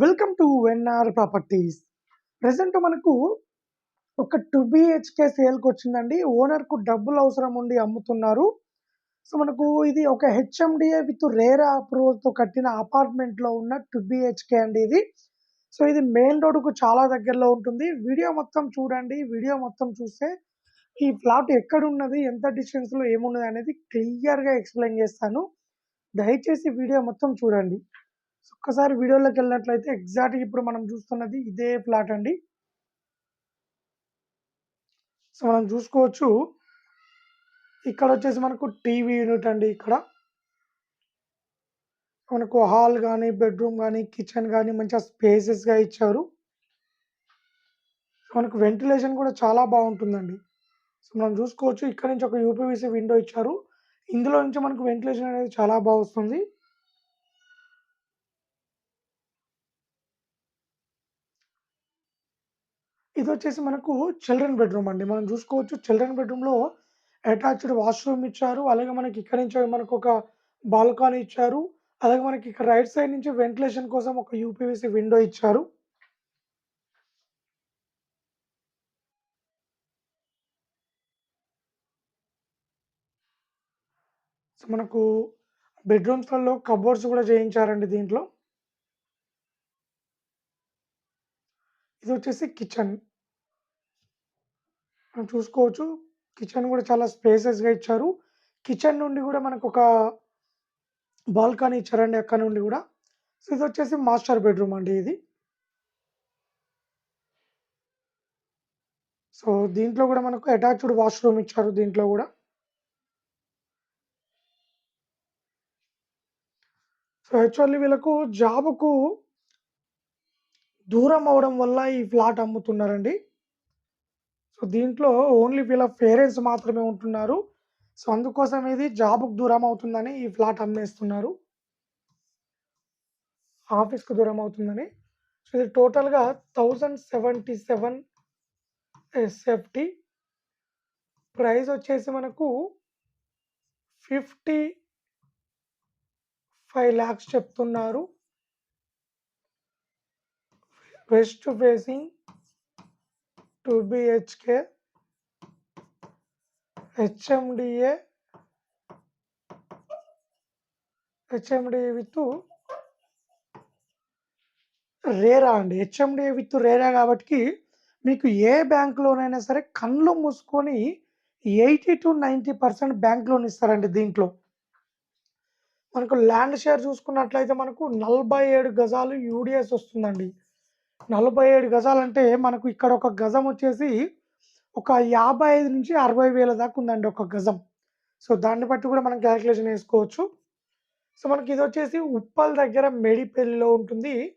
Welcome to NR properties. Present మనకు ఒక two BHK సేల్కి వచ్చిందండి. ఓనర్కు డబ్బులు అవసరం ఉండి అమ్ముతున్నారు. సో మనకు ఇది ఒక హెచ్ఎండిఏ విత్ రేరా అప్రూవల్తో కట్టిన అపార్ట్మెంట్లో ఉన్న టూ బిహెచ్కే అండి ఇది. సో ఇది మెయిన్ రోడ్కు చాలా దగ్గరలో ఉంటుంది. వీడియో మొత్తం చూడండి. వీడియో మొత్తం చూస్తే ఈ ప్లాట్ ఎక్కడున్నది ఎంత డిస్టెన్స్లో ఏమున్నది అనేది క్లియర్గా ఎక్స్ప్లెయిన్ చేస్తాను. దయచేసి వీడియో మొత్తం చూడండి. ఒక్కసారి వీడియోలోకి వెళ్ళినట్లయితే ఎగ్జాక్ట్గా ఇప్పుడు మనం చూస్తున్నది ఇదే ప్లాట్ అండి. సో మనం చూసుకోవచ్చు. ఇక్కడ వచ్చేసి మనకు టీవీ యూనిట్ అండి ఇక్కడ. మనకు హాల్ కానీ బెడ్రూమ్ కానీ కిచెన్ కానీ మంచిగా స్పేసెస్గా ఇచ్చారు. మనకు వెంటిలేషన్ కూడా చాలా బాగుంటుందండి. సో మనం చూసుకోవచ్చు. ఇక్కడ నుంచి ఒక యూపీవీసీ విండో ఇచ్చారు. ఇందులో నుంచి మనకు వెంటిలేషన్ అనేది చాలా బాగా వస్తుంది. ఇది వచ్చేసి మనకు చిల్డ్రన్ బెడ్రూమ్ అండి. మనం చూసుకోవచ్చు చిల్డ్రన్ బెడ్రూమ్లో అటాచ్డ్ వాష్రూమ్ ఇచ్చారు. అలాగే మనకి ఇక్కడ నుంచి మనకు ఒక బాల్కనీ ఇచ్చారు. అలాగే మనకి ఇక్కడ రైట్ సైడ్ నుంచి వెంటిలేషన్ కోసం ఒక యూపీవీసీ విండో ఇచ్చారు. సో మనకు బెడ్రూమ్స్లలో కబోర్డ్స్ కూడా చేయించారండి దీంట్లో. ఇది వచ్చేసి కిచెన్ మనం చూసుకోవచ్చు. కిచెన్ కూడా చాలా స్పేసెస్గా ఇచ్చారు. కిచెన్ నుండి కూడా మనకు ఒక బాల్కనీ ఇచ్చారండి అక్కడ నుండి కూడా. సో ఇది వచ్చేసి మాస్టర్ బెడ్రూమ్ అండి ఇది. సో దీంట్లో కూడా మనకు అటాచ్డ్ వాష్రూమ్ ఇచ్చారు దీంట్లో కూడా. సో యాక్చువల్లీ వీళ్ళకు జాబ్కు దూరం అవడం వల్ల ఈ ఫ్లాట్ అమ్ముతున్నారండి. సో దీంట్లో ఓన్లీ వీళ్ళ పేరెంట్స్ మాత్రమే ఉంటున్నారు. సో అందుకోసం ఇది జాబ్కు దూరం అవుతుందని ఈ ఫ్లాట్ అమ్మేస్తున్నారు. ఆఫీస్కు దూరం అవుతుందని. సో ఇది టోటల్గా thousand seventy seven SFT. Price వచ్చేసి మనకు ఫిఫ్టీ ఫైవ్ ల్యాక్స్ చెప్తున్నారు. West facing two BHK HMDA HMDA with RERA అండి. హెచ్ఎండిఏ విత్ రేరా కాబట్టి మీకు ఏ బ్యాంక్లోనైనా సరే కళ్ళు మూసుకొని eighty to ninety percent bank loan ఇస్తారండి దీంట్లో. మనకు ల్యాండ్ షేర్ చూసుకున్నట్లయితే మనకు నలభై ఏడు గజాలు యూడిఎస్ వస్తుందండి. నలభై ఏడు గజాలు అంటే మనకు ఇక్కడ ఒక గజం వచ్చేసి ఒక యాభై ఐదు నుంచి అరవై వేల దాకా ఉందండి ఒక గజం. సో దాన్ని బట్టి కూడా మనం క్యాలిక్యులేషన్ వేసుకోవచ్చు. సో మనకి ఇది వచ్చేసి ఉప్పల్ దగ్గర మెడిపెల్లిలో ఉంటుంది.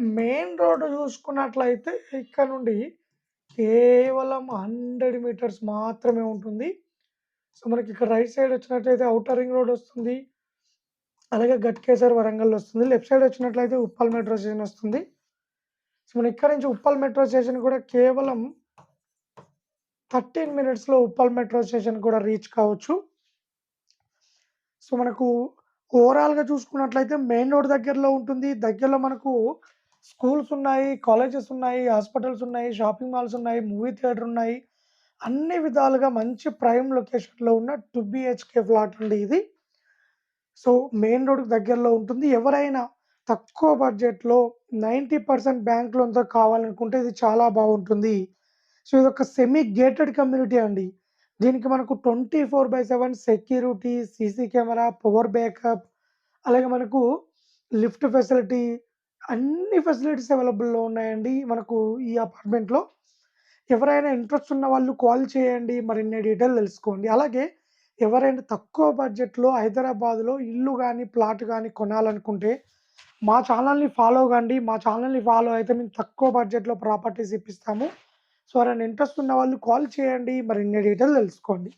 మెయిన్ రోడ్డు చూసుకున్నట్లయితే ఇక్కడ నుండి కేవలం హండ్రెడ్ మీటర్స్ మాత్రమే ఉంటుంది. సో మనకి ఇక్కడ రైట్ సైడ్ వచ్చినట్లయితే అవుటర్ రింగ్ రోడ్ వస్తుంది. అలాగే గట్కేసర్ వరంగల్ వస్తుంది. లెఫ్ట్ సైడ్ వచ్చినట్లయితే ఉప్పల్ మెట్రో స్టేషన్ వస్తుంది. సో మనం ఇక్కడ నుంచి ఉప్పల్ మెట్రో స్టేషన్ కూడా కేవలం థర్టీన్ మినిట్స్లో ఉప్పల్ మెట్రో స్టేషన్ కూడా రీచ్ కావచ్చు. సో మనకు ఓవరాల్గా చూసుకున్నట్లయితే మెయిన్ రోడ్ దగ్గరలో ఉంటుంది. దగ్గరలో మనకు స్కూల్స్ ఉన్నాయి కాలేజెస్ ఉన్నాయి హాస్పిటల్స్ ఉన్నాయి షాపింగ్ మాల్స్ ఉన్నాయి మూవీ థియేటర్ ఉన్నాయి. అన్ని విధాలుగా మంచి ప్రైమ్ లొకేషన్లో ఉన్న టూ బిహెచ్కే ఫ్లాట్ అండి ఇది. సో మెయిన్ రోడ్కి దగ్గరలో ఉంటుంది. ఎవరైనా తక్కువ బడ్జెట్లో నైంటీ పర్సెంట్ బ్యాంక్ లోన్తో కావాలనుకుంటే ఇది చాలా బాగుంటుంది. సో ఇది ఒక సెమీ గేటెడ్ కమ్యూనిటీ అండి. దీనికి మనకు twenty four by seven security CC camera power backup అలాగే మనకు లిఫ్ట్ ఫెసిలిటీ అన్ని ఫెసిలిటీస్ అవైలబుల్లో ఉన్నాయండి మనకు ఈ అపార్ట్మెంట్లో. ఎవరైనా ఇంట్రెస్ట్ ఉన్న వాళ్ళు కాల్ చేయండి మరిన్ని డీటెయిల్ తెలుసుకోండి. అలాగే ఎవరైనా తక్కువ బడ్జెట్లో హైదరాబాద్లో ఇల్లు కానీ ప్లాట్ కానీ కొనాలనుకుంటే మా ఛానల్ని ఫాలో కండి. మా ఛానల్ని ఫాలో అయితే మేము తక్కువ బడ్జెట్లో ప్రాపర్టీస్ ఇప్పిస్తాము. సో ఎవరైనా ఇంట్రెస్ట్ ఉన్న వాళ్ళు కాల్ చేయండి. మరిన్ని డీటెయిల్ తెలుసుకోండి.